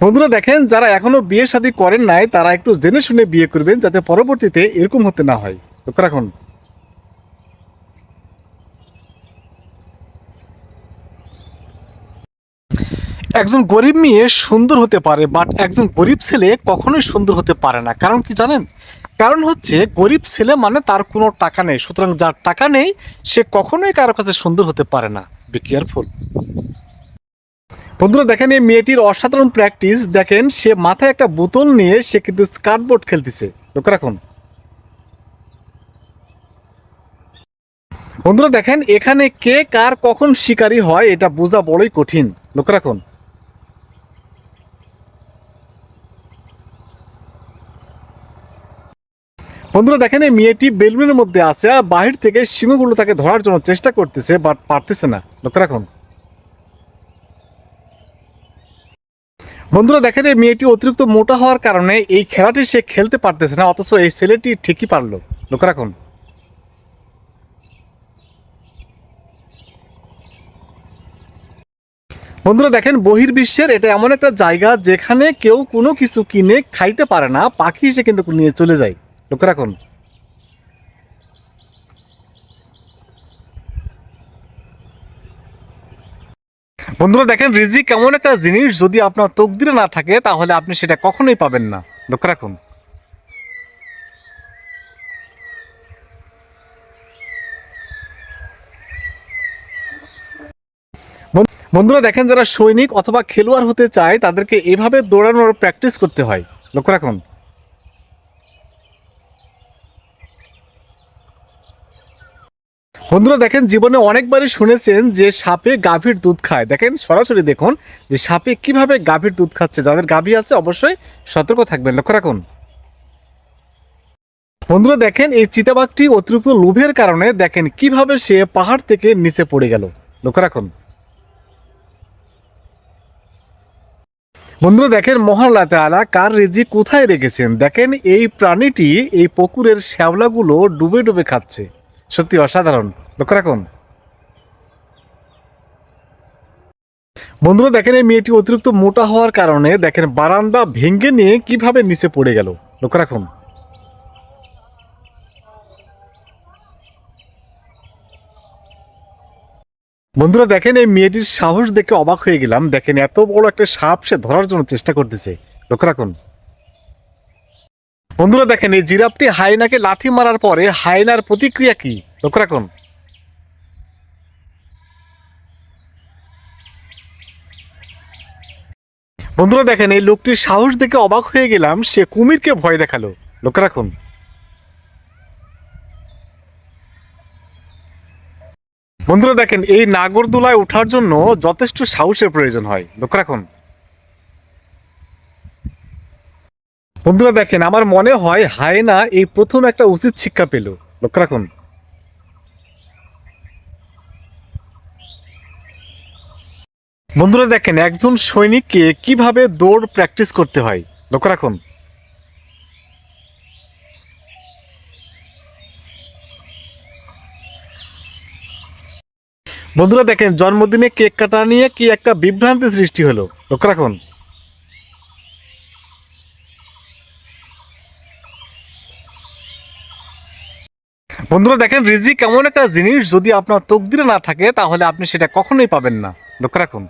বন্ধুরা দেখেন, যারা এখনও বিয়ে শাদী করেন নাই, তারা একটু জেনে শুনে বিয়ে করবেন যাতে পরবর্তীতে এরকম হতে না হয়। লক্ষ্য রাখুন। একজন গরিব মেয়ে সুন্দর হতে পারে, বাট একজন গরিব ছেলে কখনোই সুন্দর হতে পারে না। কারণ কি জানেন? কারণ হচ্ছে, গরিব ছেলে মানে তার কোনো টাকা নেই। সুতরাং যার টাকা নেই, সে কখনোই কারও কাছে সুন্দর হতে পারে না। বি কেয়ারফুল বন্ধুরা, দেখেন এই মেয়েটির অসাধারণ প্র্যাকটিস দেখেন, সে মাথায় একটা বোতল নিয়ে সে কিন্তু স্কার্টবোর্ড খেলতেছে। লক্ষ্য রাখুন। বন্ধুরা, দেখেন, এখানে কে কার কখন শিকারী হয়, এটা বোঝা বড়ই কঠিন। লক্ষ্য রাখুন। বন্ধুরা, দেখেন, এই মেয়েটি বেলুনের মধ্যে আছে, আর বাহির থেকে সিংহগুলো তাকে ধরার জন্য চেষ্টা করতেছে, বাট পারতেছে না। লক্ষ্য রাখুন। বন্ধুরা, দেখেন এই মেয়েটি অতিরিক্ত মোটা হওয়ার কারণে এই খেলাটি সে খেলতে পারতেছে না, অথচ এই ছেলেটি ঠিকই পারল। লক্ষ্য রাখুন। বন্ধুরা, দেখেন বহির্বিশ্বের এটা এমন একটা জায়গা যেখানে কেউ কোনো কিছু কিনে খাইতে পারে না, পাখি সে কিন্তু নিয়ে চলে যায়। লক্ষ্য রাখুন। বন্ধুরা দেখেন, রিজিক এমন একটা জিনিস, যদি আপনার তকদিরে না থাকে, তাহলে আপনি সেটা কখনোই পাবেন না। লক্ষ্য রাখুন। বন্ধুরা দেখেন, যারা সৈনিক অথবা খেলোয়াড় হতে চায়, তাদেরকে এভাবে দৌড়ানোর প্র্যাকটিস করতে হয়। লক্ষ্য রাখুন। বন্ধুরা দেখেন, জীবনে অনেকবারই শুনেছেন যে সাপে গাভীর দুধ খায়। দেখেন, সরাসরি দেখুন যে সাপে কীভাবে গাভীর দুধ খাচ্ছে। যাদের গাভী আছে, অবশ্যই সতর্ক থাকবেন। লক্ষ্য রাখুন। বন্ধুরা দেখেন, এই চিতাবাঘটি অতিরিক্ত লোভের কারণে দেখেন কীভাবে সে পাহাড় থেকে নিচে পড়ে গেল। লক্ষ্য রাখুন। বন্ধুরা দেখেন মহাল্লা তালা কার রেজি কোথায় রেখেছেন? দেখেন, এই প্রাণীটি এই পুকুরের শ্যাওলাগুলো ডুবে ডুবে খাচ্ছে। সত্যি অসাধারণ। লক্ষ্য রাখুন। বন্ধুরা, দেখেন এই মেয়েটি অতিরিক্ত মোটা হওয়ার কারণে দেখেন বারান্দা ভেঙে নিয়ে কীভাবে নিচে পড়ে গেল। লক্ষ্য রাখুন। বন্ধুরা, দেখেন এই মেয়েটির সাহস দেখে অবাক হয়ে গেলাম। দেখেন এত বড় একটা সাপ, সে ধরার জন্য চেষ্টা করতেছে। লক্ষ্য রাখুন। বন্ধুরা, দেখেন এই জিরাফটি হায়নাকে লাথি মারার পরে হায়নার প্রতিক্রিয়া কি? লক্ষ্য রাখুন। বন্ধুরা দেখেন, এই লোকটির সাহস দেখে অবাক হয়ে গেলাম, সে কুমিরকে ভয় দেখাল। লক্ষ্য রাখুন। বন্ধুরা দেখেন, এই নাগরদোলায় ওঠার জন্য যথেষ্ট সাহসের প্রয়োজন হয়। লোক রাখুন। বন্ধুরা দেখেন, আমার মনে হয় হায়না এই প্রথম একটা উচিত শিক্ষা পেল। লক্ষ্য রাখুন। বন্ধুরা দেখেন, একজন সৈনিককে কীভাবে দৌড় প্র্যাকটিস করতে হয়? লক্ষ্য রাখুন। বন্ধুরা দেখেন, জন্মদিনে কেক কাটা নিয়ে কি একটা বিভ্রান্তি সৃষ্টি হলো? লক্ষ্য রাখুন। বন্ধুরা দেখেন, রিজিক এমন একটা জিনিস, যদি আপনার তকদিরে না থাকে, তাহলে আপনি সেটা কখনোই পাবেন না। লক্ষ্য রাখুন।